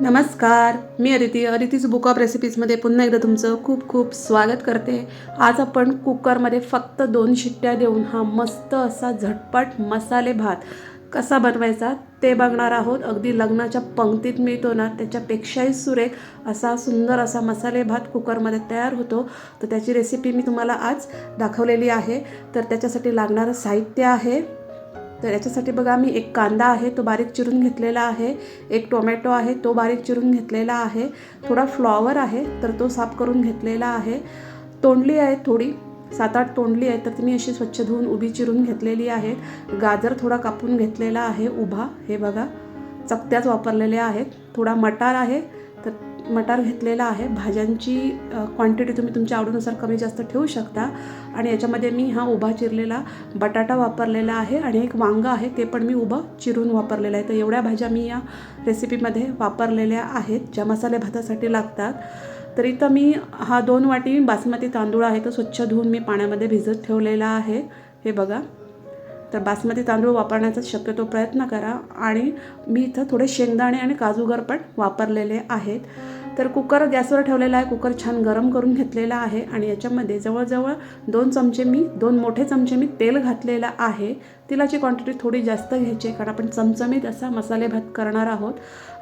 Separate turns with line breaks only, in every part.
नमस्कार मी Aditi. Aditi's book of रेसिपीजमध्ये पुन्हा एकदा तुमचं खूप खूप स्वागत करते. आज आपण कुकरमध्ये फक्त दोन शिट्ट्या देऊन हा मस्त असा झटपट मसाले भात कसा बनवायचा ते बघणार आहोत. अगदी लग्नाच्या पंक्तीत मिळतो ना त्याच्यापेक्षाही सुरेख असा सुंदर असा मसाले भात कुकरमध्ये तयार होतो. तर त्याची रेसिपी मी तुम्हाला आज दाखवलेली आहे. तर त्याच्यासाठी लागणारं साहित्य आहे. तर याच्यासाठी बघा मी एक कांदा आहे तो बारीक चिरून घेतलेला आहे. एक टोमॅटो आहे तो बारीक चिरून घेतलेला आहे. थोडा फ्लॉवर आहे तर तो साफ करून घेतलेला आहे. तोंडली आहे थोडी सात आठ तोंडली आहे तर ती मी अशी स्वच्छ धुवून उभी चिरून घेतलेली आहे. गाजर थोडा कापून घेतलेला आहे उभा. हे बघा चकत्याच वापरलेल्या आहेत. थोडा मटार आहे मटार घेतलेला आहे. भाज्यांची क्वांटिटी तुम्ही तुमच्या आवडीनुसार कमी जास्त ठेवू शकता. आणि याच्यामध्ये मी हा उभा चिरलेला बटाटा वापरलेला आहे आणि एक वांगं आहे ते पण मी उभं चिरून वापरलेलं आहे. तर एवढ्या भाज्या मी या रेसिपीमध्ये वापरलेल्या आहेत ज्या मसाले भातासाठी लागतात. तर इथं मी हा दोन वाटी बासमती तांदूळ आहे तो स्वच्छ धुवून मी पाण्यामध्ये भिजत ठेवलेला आहे. हे बघा. तर बासमती तांदूळ वापरण्याचा शक्यतो प्रयत्न करा. आणि मी इथं थोडे शेंगदाणे आणि काजूगर पण वापरलेले आहेत. तर कुकर गॅसवर ठेवलेला आहे. कुकर छान गरम करून घेतलेला आहे. आणि याच्यामध्ये जवळजवळ दोन चमचे मी दोन मोठे चमचे मी तेल घातलेलं आहे. तेलाची क्वांटिटी थोडी जास्त घ्यायची आहे कारण आपण चमचमीत असा मसाले भात करणार आहोत.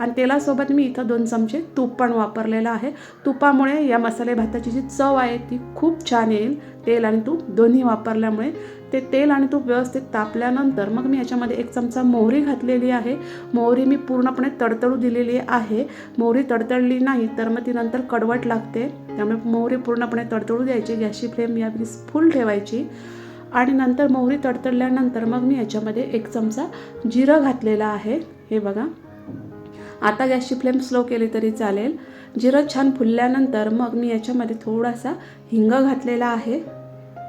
आणि तेलासोबत मी इथं दोन चमचे तूप पण वापरलेलं आहे. तुपामुळे या मसाले भाताची जी चव आहे ती खूप छान येईल. तेल आणि तूप दोन्ही वापरल्यामुळे. ते तेल आणि तूप व्यवस्थित तापल्यानंतर मग मी याच्यामध्ये एक चमचा मोहरी घातलेली आहे. मोहरी मी पूर्णपणे तडतडू दिलेली आहे. मोहरी तडतडली नाही तर मग ती नंतर कडवट लागते. त्यामुळे मोहरी पूर्णपणे तडतडू द्यायची. गॅसची फ्लेम या फुल ठेवायची. आणि नंतर मोहरी तडतडल्यानंतर मग मी याच्यामध्ये एक चमचा जिरं घातलेला आहे. हे बघा. आता गॅसची फ्लेम स्लो केली तरी चालेल. जिरं छान फुलल्यानंतर मग मी याच्यामध्ये थोडासा हिंग घातलेला आहे.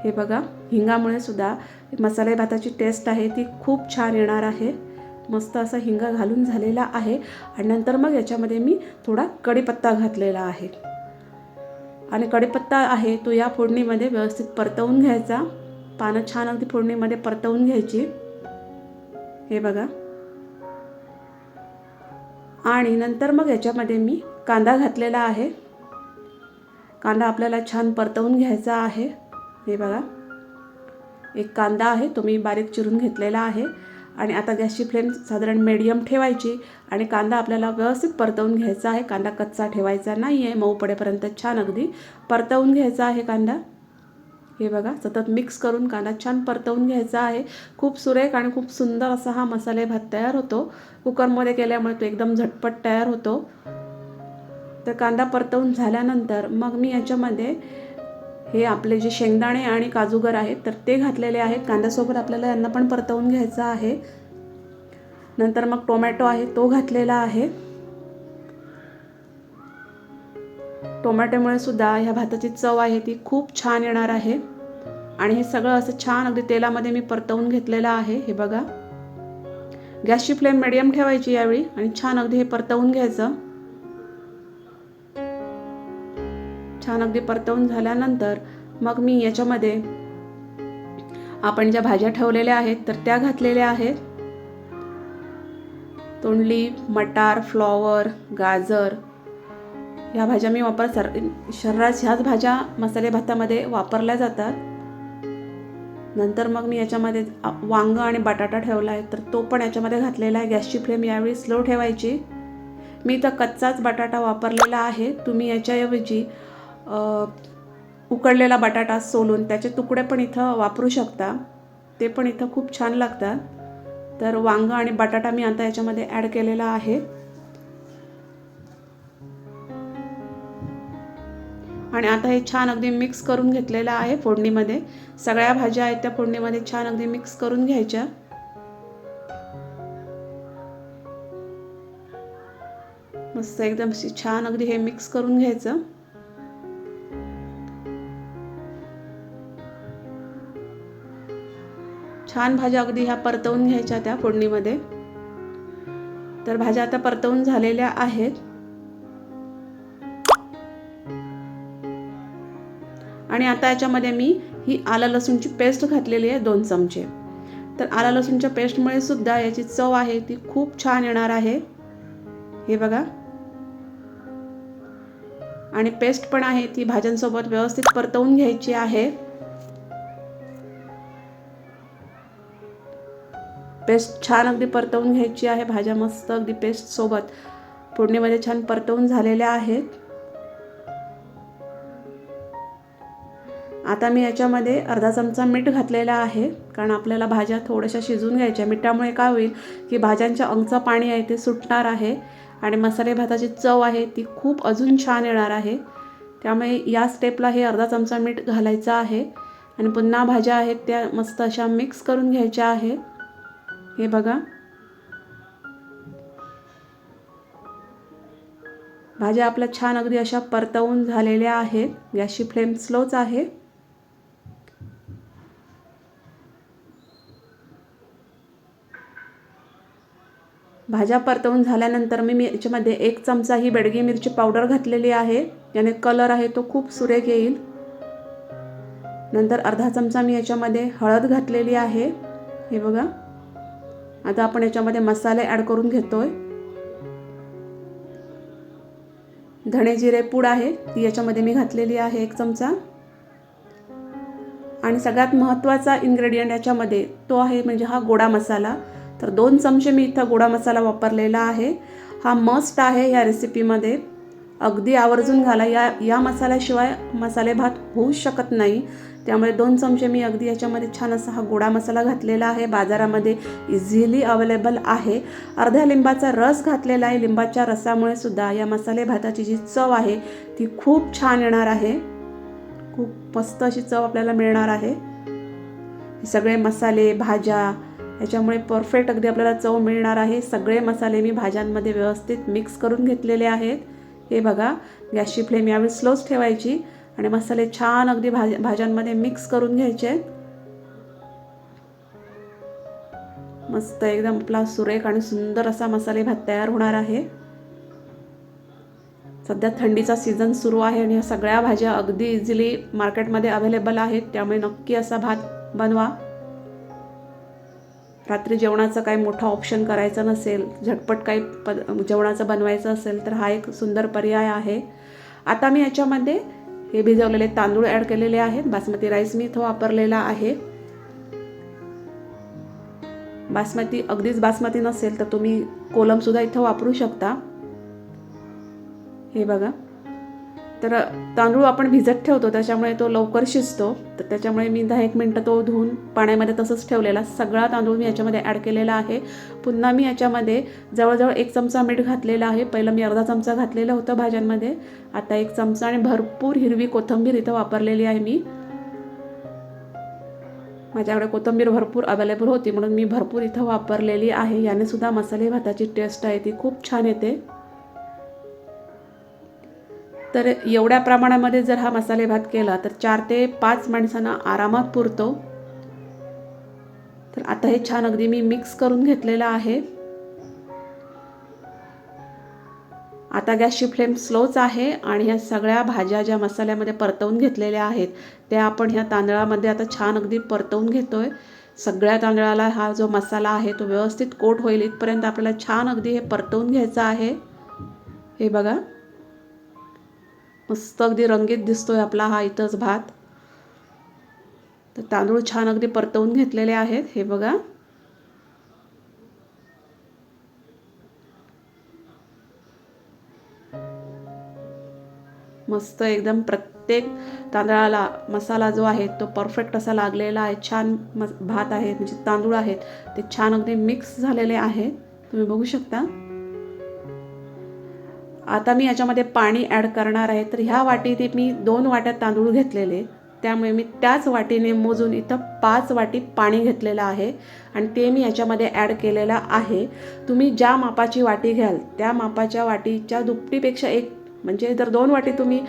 हे बघा. हिंगामुळे सुद्धा मसाले भाताची टेस्ट आहे ती खूप छान येणार आहे. मस्त असा हिंग घालून झालेला आहे. आणि नंतर मग याच्यामध्ये मी थोडा कढीपत्ता घातलेला आहे. आणि कढीपत्ता आहे तो या फोडणीमध्ये व्यवस्थित परतवून घ्यायचा. पानं छान अगदी फोडणीमध्ये परतवून घ्यायची. हे बघा. आणि नंतर मग याच्यामध्ये मी कांदा घातलेला आहे. कांदा आपल्याला छान परतवून घ्यायचा आहे. हे बघा. एक कांदा आहे तो मी बारीक चिरून घेतलेला आहे. आणि आता गॅसची फ्लेम साधारण मीडियम ठेवायची आणि कांदा आपल्याला व्यवस्थित परतवून घ्यायचा आहे. कांदा कच्चा ठेवायचा नाही आहे मऊ पडेपर्यंत छान अगदी परतवून घ्यायचा आहे कांदा. हे बघा सतत मिक्स करून कांदा छान परतवून घ्यायचा आहे. खूप सुरेख आणि खूप सुंदर असा हा मसाले भात तयार होतो. कुकरमध्ये केल्यामुळे तो एकदम झटपट तयार होतो. तर कांदा परतवून झाल्यानंतर मग मी याच्यामध्ये हे आपले जे शेंगदाणे आणि काजूगर आहेत तर ते घातलेले आहेत. कांद्यासोबत आपल्याला यांना पण परतवून घ्यायचं आहे. नंतर मग टोमॅटो आहे तो घातलेला आहे. टोमॅटोमुळे सुद्धा ह्या भाताची चव आहे ती खूप छान येणार आहे. आणि हे सगळं असं छान अगदी तेलामध्ये मी परतवून घेतलेलं आहे हे बघा. गॅसची फ्लेम मिडियम ठेवायची यावेळी आणि छान अगदी हे परतवून घ्यायचं. छान अगदी परतवून झाल्यानंतर मग मी याच्यामध्ये आपण ज्या भाज्या ठेवलेल्या आहेत तर त्या घातलेल्या आहेत. तोंडली मटार फ्लॉवर गाजर ह्या भाज्या मी वापर सर शरीरात ह्याच भाज्या मसाले भातामध्ये वापरल्या जातात. नंतर मग मी याच्यामध्ये वांग आणि बटाटा ठेवला आहे तर तो पण याच्यामध्ये घातलेला आहे. गॅसची फ्लेम यावेळी स्लो ठेवायची. मी इथं कच्चाच बटाटा वापरलेला आहे. तुम्ही याच्याऐवजी उकडलेला बटाटा सोलून त्याचे तुकडे पण इथं वापरू शकता. ते पण इथं खूप छान लागतात. तर वांगं आणि बटाटा मी आता याच्यामध्ये ॲड केलेला आहे. आणि आता हे छान अगदी मिक्स करून घेतलेलं आहे फोडणीमध्ये. सगळ्या भाज्या आहेत त्या फोडणीमध्ये छान अगदी मिक्स करून घ्यायच्या. मस्त एकदम छान अगदी हे मिक्स करून घ्यायचं. छान भाज्या अगदी ह्या परतवून घ्यायच्या त्या फोडणीमध्ये. तर भाज्या आता परतवून झालेल्या आहेत. आणि आता याच्यामध्ये मी ही आला लसूणची पेस्ट घातलेली आहे दोन चमचे. तर आला लसूणच्या पेस्टमुळे सुद्धा याची चव आहे ती खूप छान येणार आहे. हे बघा. आणि पेस्ट पण आहे ती भाज्यांसोबत व्यवस्थित परतवून घ्यायची आहे. पेस्ट छान अगदी परतवून घ्यायची आहे. भाज्या मस्त अगदी पेस्टसोबत फोडणीमध्ये छान परतवून झालेल्या आहेत. आता मी याच्यामध्ये अर्धा चमचा मीठ घातलेला आहे. कारण आपल्याला भाज्या थोड्याशा शिजून घ्यायच्या. मिठामुळे काय होईल की भाज्यांच्या अंगचं पाणी आहे ते सुटणार आहे. आणि मसाले भाताची चव आहे ती खूप अजून छान येणार आहे. त्यामुळे या स्टेपला हे अर्धा चमचा मीठ घालायचं आहे. आणि पुन्हा भाज्या आहेत त्या मस्त अशा मिक्स करून घ्यायच्या आहे. हे बघा. भाज्या आपल्या छान अगदी अशा परतवून झालेल्या आहेत. गॅसची फ्लेम स्लोच आहे. भाज्या परतवून झाल्यानंतर मी मी याच्यामध्ये एक चमचा ही बेडगी मिरची पावडर घातलेली आहे. याने कलर आहे तो खूप सुरेख येईल. नंतर अर्धा चमचा मी याच्यामध्ये हळद घातलेली आहे. हे बघा. आता आपण याच्यामध्ये मसाले ॲड करून घेतोय. धणे जिरे पूड आहे ती याच्यामध्ये मी घातलेली आहे एक चमचा. आणि सगळ्यात महत्त्वाचा इन्ग्रेडियंट याच्यामध्ये तो आहे म्हणजे हा गोडा मसाला. तर दोन चमचे मी इथं गोडा मसाला वापरलेला आहे. हा मस्ट आहे या रेसिपीमध्ये अगदी आवर्जून घाला. या या मसाल्याशिवाय मसाले भात होऊच शकत नाही. त्यामुळे दोन चमचे मी अगदी याच्यामध्ये छान असा हा गोडा मसाला घातलेला आहे. बाजारामध्ये इझिली अवेलेबल आहे. अर्ध्या लिंबाचा रस घातलेला आहे. लिंबाच्या रसामुळे सुद्धा या मसाले भाताची जी चव आहे ती खूप छान येणार आहे. खूप मस्त अशी चव आपल्याला मिळणार आहे. हे सगळे मसाले भाज्या याच्यामुळे परफेक्ट अगदी आपल्याला चव मिळणार आहे. सगळे मसाले मी भाज्यांमध्ये व्यवस्थित मिक्स करून घेतलेले आहेत. हे बघा गॅसची फ्लेम यावेळी स्लोच ठेवायची. आणि मसाले छान अगदी भाज भाज्यांमध्ये मिक्स करून घ्यायचे मस्त एकदम आपला सुरेख आणि सुंदर असा मसाले भात तयार होणार आहे. सध्या थंडीचा सीझन सुरू आहे आणि ह्या सगळ्या भाज्या अगदी इझिली मार्केटमध्ये अवेलेबल आहेत. त्यामुळे नक्की असा भात बनवा. रात्री जेवणाचं काही मोठा ऑप्शन करायचं नसेल झटपट काही प जेवणाचं बनवायचं असेल तर हा एक सुंदर पर्याय आहे. आता मी याच्यामध्ये हे भिजवलेले तांदूळ ॲड केलेले आहेत. बासमती राईस मी इथं वापरलेला आहे. बासमती अगदीच बासमती नसेल तर तुम्ही कोलमसुद्धा इथं वापरू शकता. हे बघा. तर तांदूळ आपण भिजत ठेवतो त्याच्यामुळे तो लवकर शिजतो. तर त्याच्यामुळे मी दहा एक मिनटं तो धुवून पाण्यामध्ये तसंच ठेवलेला. सगळा तांदूळ मी याच्यामध्ये ॲड केलेला आहे. पुन्हा मी याच्यामध्ये जवळजवळ एक चमचा मीठ घातलेला आहे. पहिलं मी अर्धा चमचा घातलेलं होतं भाज्यांमध्ये. आता एक चमचा आणि भरपूर हिरवी कोथिंबीर इथं वापरलेली आहे मी. माझ्याकडे कोथिंबीर भरपूर अवेलेबल होती म्हणून मी भरपूर इथं वापरलेली आहे. याने सुद्धा मसाले भाताची टेस्ट आहे ती. खूप छान येते. तर एवढ्या प्रमाणामध्ये जर हा मसाले भात केला तर चार ते पाच माणसांना आरामात पुरतो. तर आता हे छान अगदी मी मिक्स करून घेतलेलं आहे. आता गॅसची फ्लेम स्लोच आहे आणि ह्या सगळ्या भाज्या ज्या मसाल्यामध्ये परतवून घेतलेल्या आहेत त्या आपण ह्या तांदळामध्ये आता छान अगदी परतवून घेतोय. सगळ्या तांदळाला हा जो मसाला आहे तो व्यवस्थित कोट होईल. इथपर्यंत आपल्याला छान अगदी हे परतवून घ्यायचं आहे. हे बघा. मस्त अगदी रंगीत दिसतोय आपला हा इथंच भात. तर तांदूळ छान अगदी परतवून घेतलेले आहेत हे बघा. मस्त एकदम प्रत्येक तांदळाला मसाला जो आहे तो परफेक्ट असा लागलेला आहे. छान मस भात आहे म्हणजे तांदूळ आहेत ते छान अगदी मिक्स झालेले आहेत. तुम्ही बघू शकता. आता मी याच्यामध्ये पाणी ॲड करणार आहे. तर ह्या वाटीत मी दोन वाट्यात तांदूळ घेतलेले. त्यामुळे मी त्याच वाटीने मोजून इथं पाच वाटी पाणी घेतलेलं आहे. आणि ते मी याच्यामध्ये ॲड केलेलं आहे. तुम्ही ज्या मापाची वाटी घ्याल त्या मापाच्या वाटीच्या दुपटीपेक्षा एक म्हणजे जर दोन वाटी तुम्ही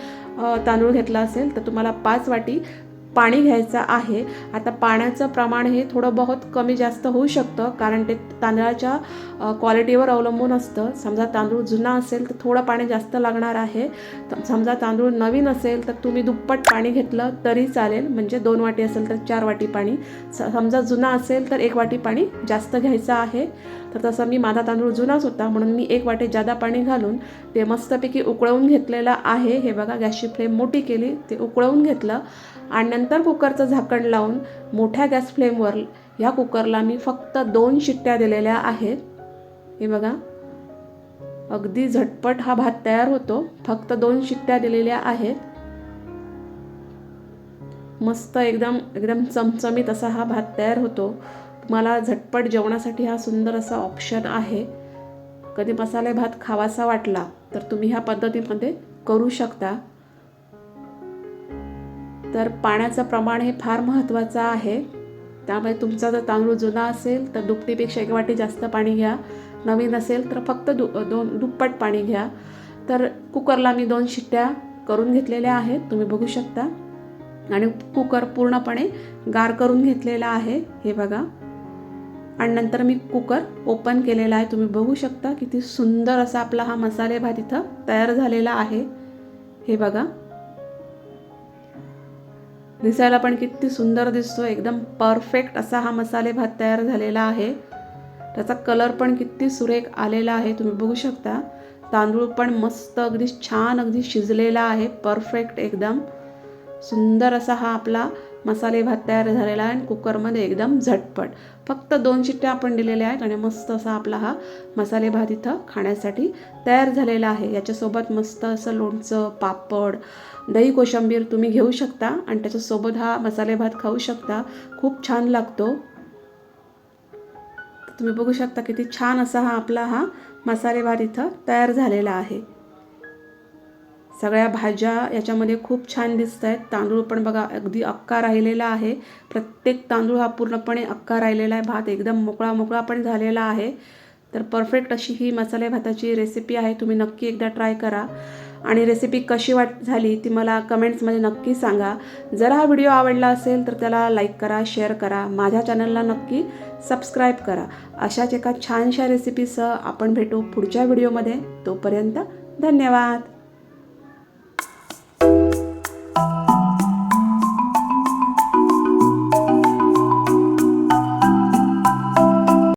तांदूळ घेतला असेल तर तुम्हाला पाच वाटी पाणी घ्यायचं आहे. आता पाण्याचं प्रमाण हे थोडं बहुत कमी जास्त होऊ शकतं कारण ते तांदळाच्या क्वालिटीवर अवलंबून असतं. समजा तांदूळ जुना असेल तर थोडं पाणी जास्त लागणार आहे. समजा तांदूळ नवीन असेल तर तुम्ही दुप्पट पाणी घेतलं तरी चालेल. म्हणजे दोन वाटी असेल तर चार वाटी पाणी. समजा जुना असेल तर एक वाटी पाणी जास्त घ्यायचं आहे. तर तसं मी माझा तांदूळ जुनाच होता म्हणून मी एक वाटी जादा पाणी घालून ते मस्तपैकी उकळवून घेतलेलं आहे. हे बघा गॅसची फ्लेम मोठी केली ते उकळवून घेतलं. आणि नंतर कुकरचं झाकण लावून मोठ्या गॅस फ्लेमवर ह्या कुकरला मी फक्त दोन शिट्ट्या दिलेल्या आहेत. हे बघा. अगदी झटपट हा भात तयार होतो. फक्त दोन शिट्ट्या दिलेल्या आहेत. मस्त एकदम एकदम चमचमीत असा हा भात तयार होतो. तुम्हाला झटपट जेवणासाठी हा सुंदर असा ऑप्शन आहे. कधी मसाले भात खावासा वाटला तर तुम्ही ह्या पद्धतीमध्ये करू शकता. तर पाण्याचं प्रमाण हे फार महत्त्वाचं आहे. त्यामुळे तुमचा जर तांदूळ जुना असेल तर दुपटीपेक्षा एक वाटी जास्त पाणी घ्या. नवीन असेल तर फक्त दु दोन दुप्पट पाणी घ्या. तर कुकरला मी दोन शिट्ट्या करून घेतलेल्या आहेत तुम्ही बघू शकता. आणि कुकर पूर्णपणे गार करून घेतलेला आहे हे बघा. आणि नंतर मी कुकर ओपन केलेला आहे तुम्ही बघू शकता किती सुंदर असा आपला हा मसाले भात इथं तयार झालेला आहे. हे बघा. दिसायला पण किती सुंदर दिसतो एकदम परफेक्ट असा हा मसाले भात तयार झालेला आहे. त्याचा कलर पण किती सुरेख आलेला आहे. तुम्ही बघू शकता. तांदूळ पण मस्त अगदी छान अगदी शिजलेला आहे. परफेक्ट एकदम. सुंदर असा हा आपला मसाले भात तयार झालेला आहे आणि कुकरमध्ये एकदम झटपट. फक्त दोन शिट्ट्या आपण दिलेल्या आहेत आणि मस्त असा आपला हा मसाले भात इथं खाण्यासाठी तयार झालेला आहे. याच्यासोबत मस्त असं लोणचं पापड दही कोशिंबीर तुम्ही घेऊ शकता आणि त्याच्यासोबत हा मसाले भात खाऊ शकता. खूप छान लागतो. तुम्ही बघू शकता किती छान असा हा आपला हा मसाले भात इथं तयार झालेला आहे. सगळ्या भाज्या याच्यामध्ये खूप छान दिसत आहेत तांदूळ पण बघा अगदी अक्का राहिलेला आहे. प्रत्येक तांदूळ हा पूर्णपणे अक्का राहिलेला आहे. भात एकदम मोकळा मोकळा पण झालेला आहे. तर परफेक्ट अशी ही मसाले भाताची रेसिपी आहे. तुम्ही नक्की एकदा ट्राय करा. आणि रेसिपी कशी वाट झाली ती मला कमेंट्समध्ये नक्की सांगा. जर हा व्हिडिओ आवडला असेल तर त्याला लाईक करा शेअर करा. माझ्या चॅनलला नक्की सबस्क्राईब करा. अशाच एका छानशा रेसिपीसह आपण भेटू पुढच्या व्हिडिओमध्ये तोपर्यंत धन्यवाद.